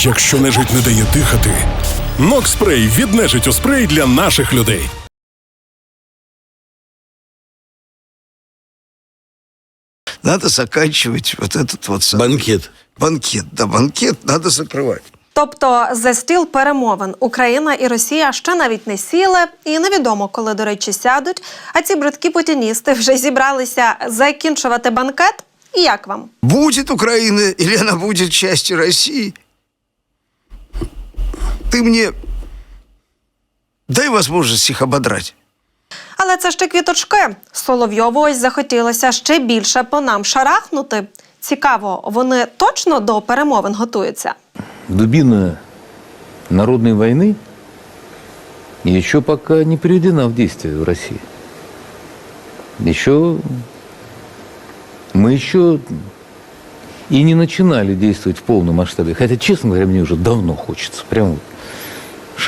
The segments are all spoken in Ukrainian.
Якщо нежить не дає дихати, Нокспрей від нежиттю спрей для наших людей. Надо заканчивать вот этот вот сам- Банкет. банкет. Да, банкет надо закрывать. Тобто за стіл перемовин Україна і Росія ще навіть не сіли, і невідомо, коли, до речі, сядуть. А ці бридкі путіністи вже зібралися закінчувати банкет. І як вам? Будет Украина или она будет частью России? Ты мне дай возможность их ободрать. Але це ще квіточки. Соловйову ось захотілося ще більше по нам шарахнути. Цікаво, вони точно до перемовин готуються. дубина народной войны еще пока не приведена в действие в России. Еще мы еще и не начинали действовать в полном масштабе. Хотя, честно говоря, мне уже давно хочется. Прям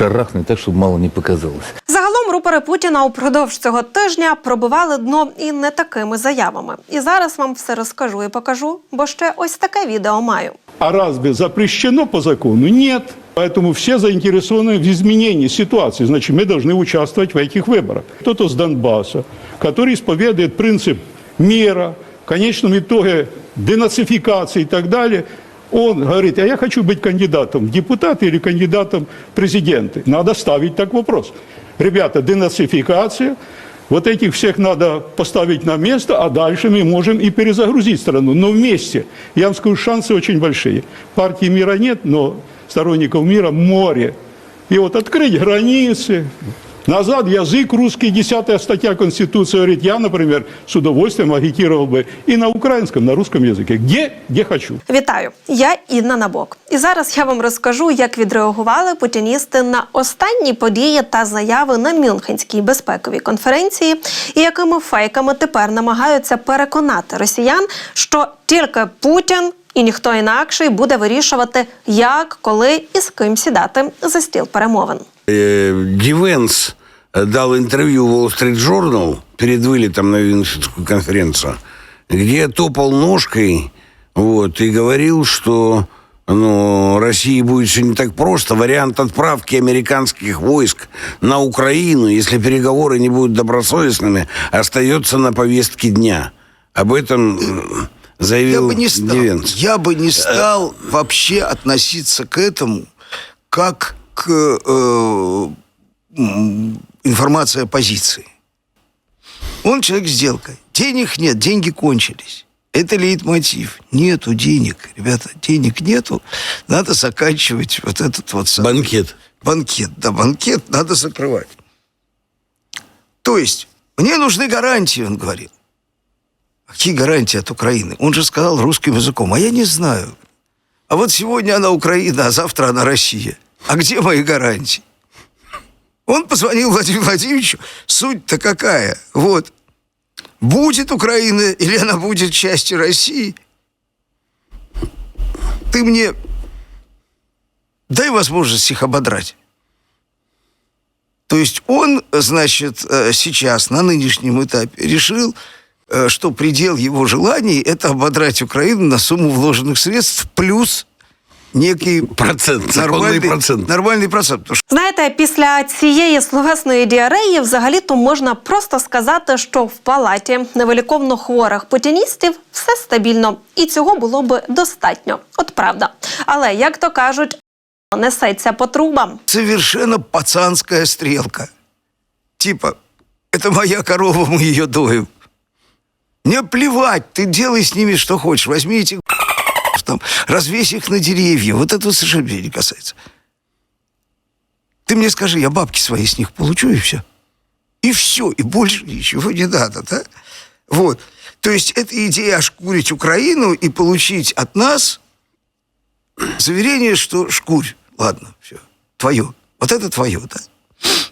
вот шарахнуть так, чтобы мало не показалось. Загалом рупори Путіна упродовж цього тижня пробивали дно і не такими заявами. І зараз вам все розкажу і покажу, бо ще ось таке відео маю. А разве запрещено по закону? Нет. Поэтому все заинтересованы в изменении ситуации. Значит, мы должны участвовать в этих выборах. Кто-то с Донбасса, который исповедует принцип мира, в конечном итоге денацификации и так далее, он говорит, а я хочу быть кандидатом в депутаты или кандидатом в президенты. Надо ставить так вопрос. Ребята, денацификация, вот этих всех надо поставить на место, а дальше мы можем и перезагрузить страну. Но вместе, я вам скажу, шансы очень большие. Партии мира нет, но сторонников мира море. И вот открыть границы, назад язык русский, 10 статья Конституции говорит, я, например, с удовольствием агитировал бы и на украинском, на русском языке, где, где хочу. Вітаю, я Інна Набок. І зараз я вам розкажу, як відреагували путіністи на останні події та заяви на Мюнхенській безпековій конференції, і якими фейками тепер намагаються переконати росіян, що тільки Путін і ніхто інакший буде вирішувати, як, коли і з ким сідати за стіл перемовин. Э, Дивенс э, дал интервью Wall Street Journal перед вылетом на Виншинскую конференцию, где топал ножкой вот, и говорил, что ну, России будет все не так просто. Вариант отправки американских войск на Украину, если переговоры не будут добросовестными, остается на повестке дня. Об этом Я заявил бы не стал, Дивенс. я бы не стал вообще относиться к этому как к э, м, информации оппозиции. Он человек с сделкой. Денег нет, деньги кончились. Это лейтмотив. Нету денег, ребята, денег нету. Надо заканчивать вот этот вот сам- Банкет. банкет. Да, банкет надо закрывать. То есть, мне нужны гарантии, он говорил. Какие гарантии от Украины? Он же сказал русским языком, а я не знаю. А вот сегодня она Украина, а завтра она Россия. А где мои гарантии? Он позвонил Владимиру Владимировичу. Суть-то какая? Вот. Будет Украина или она будет частью России? Ты мне дай возможность их ободрать. То есть он, значит, э, сейчас на нынешнем этапе решил, э, что предел его желаний – это ободрать Украину на сумму вложенных средств плюс некий Процент, законный нормальный, процент. нормальный процент. Потому что Знаєте, після цієї словесної діареї взагалі-то можна просто сказати, що в палаті невиліковно хворих путіністів все стабільно, і цього було би достатньо. От правда. Але як то кажуть, несеться по трубам. совершенно пацанская стрелка. Типа, это моя корова, мы ее доим. Мне плевать, ты делай с ними что хочешь. Возьми этих там, развесь их на деревья. Вот это совершенно меня не касается. Ты мне скажи, я бабки свои с них получу, и все. И все, и больше ничего не надо, да? Вот. То есть эта идея ошкурить Украину и получить от нас заверение, что шкурь, ладно, все, твое. Вот это твое, да?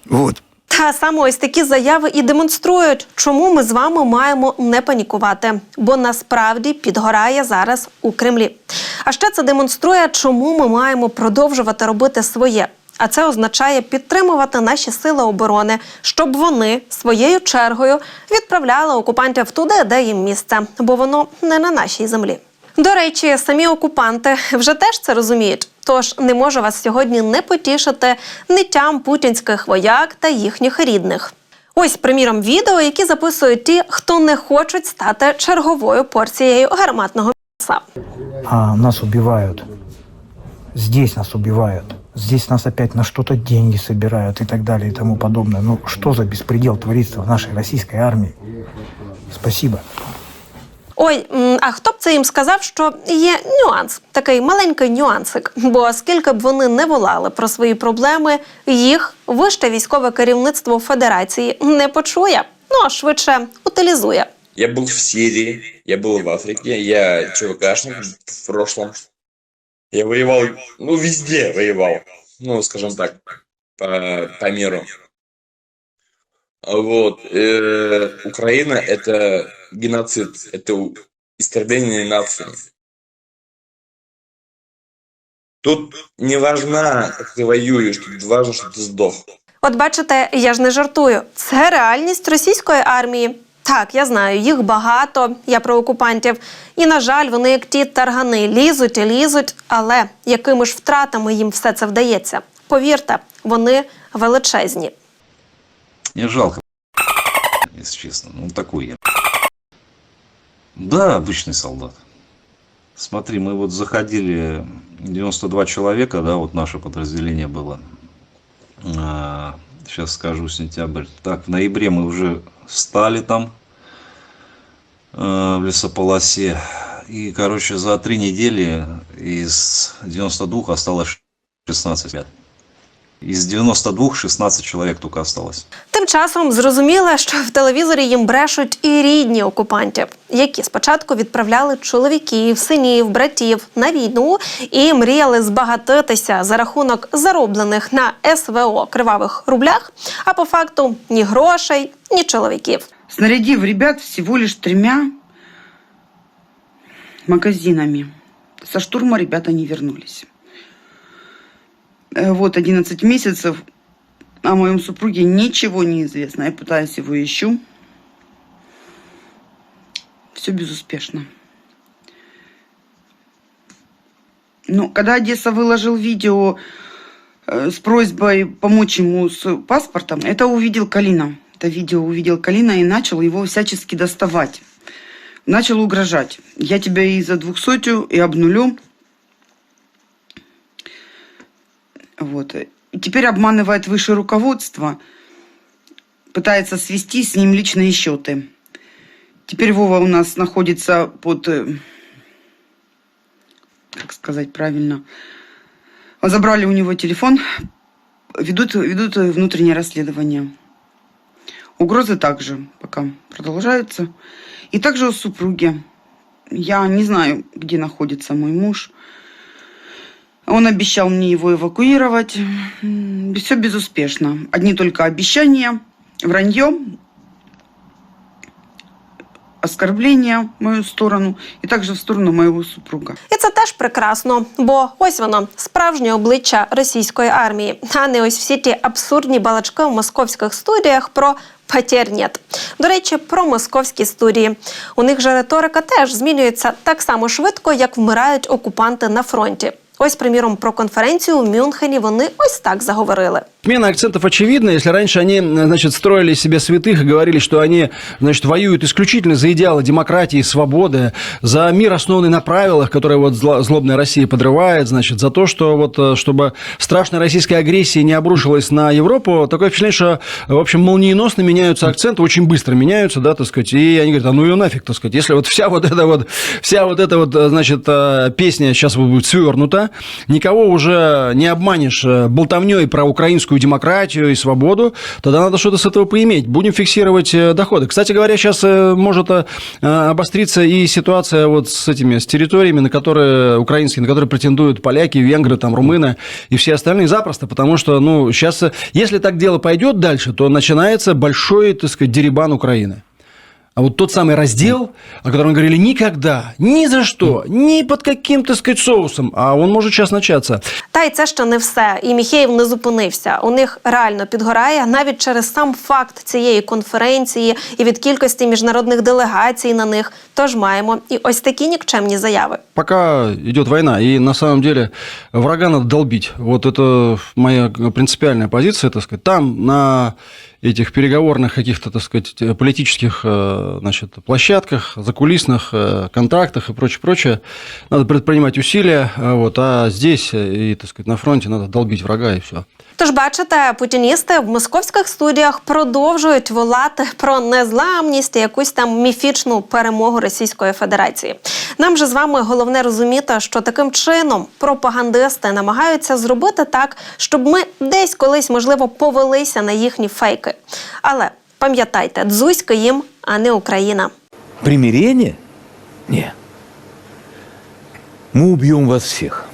Вот. Та саме ось такі заяви і демонструють, чому ми з вами маємо не панікувати, бо насправді підгорає зараз у Кремлі. А ще це демонструє, чому ми маємо продовжувати робити своє. А це означає підтримувати наші сили оборони, щоб вони своєю чергою відправляли окупантів туди, де їм місце, бо воно не на нашій землі. До речі, самі окупанти вже теж це розуміють. Тож не можу вас сьогодні не потішити ниттям путінських вояк та їхніх рідних. Ось, приміром, відео, які записують ті, хто не хочуть стати черговою порцією гарматного м'яса. а нас убивают. Здесь нас убивают. Здесь нас опять на что-то деньги собирают и так далее и тому подобное. Ну что за беспредел творится в нашей российской армии? Спасибо. Ой, а хто б це їм сказав, що є нюанс, такий маленький нюансик. Бо скільки б вони не волали про свої проблеми, їх вище військове керівництво Федерації не почує, ну а швидше утилізує. Я был в Сирии, я был в Африке, я ЧВКшник в прошлом. Я воевал, ну, везде воевал, ну, скажем так, по, по миру. Вот. э, Украина – это геноцид, это у- истребление нации. Тут не важно, как ты воюешь, тут важно, чтобы ты сдох. От бачите, я ж не жартую. Це реальність російської армії. Так, я знаю, їх багато, я про окупантів. І, на жаль, вони як ті таргани лізуть і лізуть, але якими ж втратами їм все це вдається? Повірте, вони величезні. Мне жалко, если честно. Ну, такой я. Да, обычный солдат. Смотри, мы вот заходили, 92 человека, да, вот наше подразделение было. А, сейчас скажу, сентябрь. Так, в ноябре мы уже стали там, э, в лесополосе. И, короче, за три недели из 92 осталось 16 ребят. Из 92 16 человек только осталось. Тим часом зрозуміло, що в телевізорі їм брешуть і рідні окупантів, які спочатку відправляли чоловіків, синів, братів на війну і мріяли збагатитися за рахунок зароблених на СВО кривавих рублях. А по факту ні грошей, ні чоловіків. снарядив ребят всего лишь тремя магазинами. Со штурма ребята не вернулись. Э, Вот 11 месяцев о моем супруге ничего не известно. Я пытаюсь его ищу. Все безуспешно. Но когда Одесса выложил видео э, с просьбой помочь ему с паспортом, это увидел Калина. Это видео увидел Калина и начал его всячески доставать. Начал угрожать. Я тебя и за двухсотую, и обнулю. Вот. И теперь обманывает высшее руководство. Пытается свести с ним личные счеты. Теперь Вова у нас находится под... э, Как сказать правильно? Забрали у него телефон. Ведут, ведут внутреннее расследование. Угрозы также пока продолжаются. И также у супруги. Я не знаю, где находится мой муж. Он обещал мне его эвакуировать. Все безуспешно. Одни только обещания, вранье, оскорбления в мою сторону и также в сторону моего супруга. І це теж прекрасно, бо ось воно справжнє обличчя російської армії, а не ось всі ті абсурдні балачки в московських студіях про «потерь нет». До речі, про московські студії. У них же риторика теж змінюється так само швидко, як вмирають окупанти на фронті. Ось, приміром, про конференцію у Мюнхені вони ось так заговорили. Смена акцентов очевидна. Если раньше они, значит, строили из себя святых и говорили, что они, значит, воюют исключительно за идеалы демократии, свободы, за мир, основанный на правилах, которые вот зло- злобная Россия подрывает, значит, за то, что вот, э, чтобы страшная российская агрессия не обрушилась на Европу, такое впечатление, что, в общем, молниеносно меняются акценты, очень быстро меняются, да, так сказать, и они говорят, а ну ее нафиг, так сказать, если вот вся вот эта вот, вся вот эта вот, э, значит, э, песня сейчас будет свернута, никого уже не обманешь э, болтовней про украинскую демократию и свободу, тогда надо что-то с этого поиметь. Будем фиксировать э, доходы. Кстати говоря, сейчас э, может обостриться и ситуация вот с этими, с территориями, на которые украинские, на которые претендуют поляки, венгры, там, румыны и все остальные запросто, потому что, ну, сейчас, если так дело пойдет дальше, то начинается большой, так сказать, деребан Украины. А вот тот самый раздел, о котором говорили никогда, ни за что, ни под каким, так сказать, соусом, а он может сейчас начаться. Та й це ще не все. І Міхеєв не зупинився. У них реально підгорає навіть через сам факт цієї конференції і від кількості міжнародних делегацій на них. Тож маємо і ось такі нікчемні заяви. Пока идет война, и на самом деле врага надо долбить. Вот это моя принципиальная позиция, так сказать. Там на этих переговорных каких-то, так сказать, политических э, значит, площадках, закулисных э, контактах и прочее, прочее, надо предпринимать усилия, а вот, а здесь э, и, так сказать, на фронте надо долбить врага и все. Тож, бачите, путіністи в московських студіях продовжують волати про незламність і якусь там міфічну перемогу Російської Федерації. Нам же з вами головне розуміти, що таким чином пропагандисти намагаються зробити так, щоб ми десь колись, можливо, повелися на їхні фейки. Але пам'ятайте, дзузька їм, а не Україна. Примирение? Нет. Мы убьем вас всех.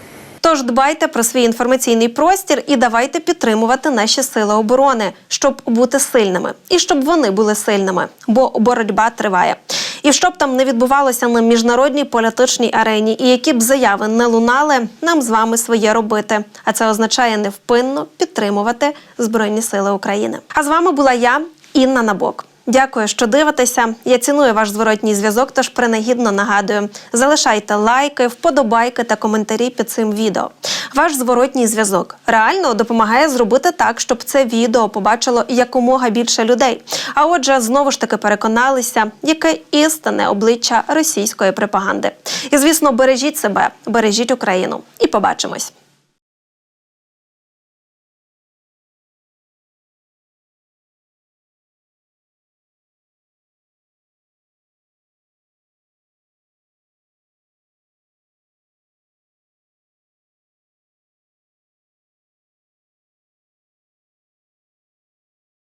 Тож дбайте про свій інформаційний простір і давайте підтримувати наші сили оборони, щоб бути сильними, і щоб вони були сильними, бо боротьба триває. І щоб там не відбувалося на міжнародній політичній арені, і які б заяви не лунали, нам з вами своє робити. А це означає невпинно підтримувати Збройні Сили України. А з вами була я, Інна Набок. Дякую, що дивитеся. Я ціную ваш зворотній зв'язок, тож принагідно нагадую: залишайте лайки, вподобайки та коментарі під цим відео. Ваш зворотній зв'язок реально допомагає зробити так, щоб це відео побачило якомога більше людей. А отже, знову ж таки переконалися, яке істинне обличчя російської пропаганди. І звісно, бережіть себе, бережіть Україну. І побачимось.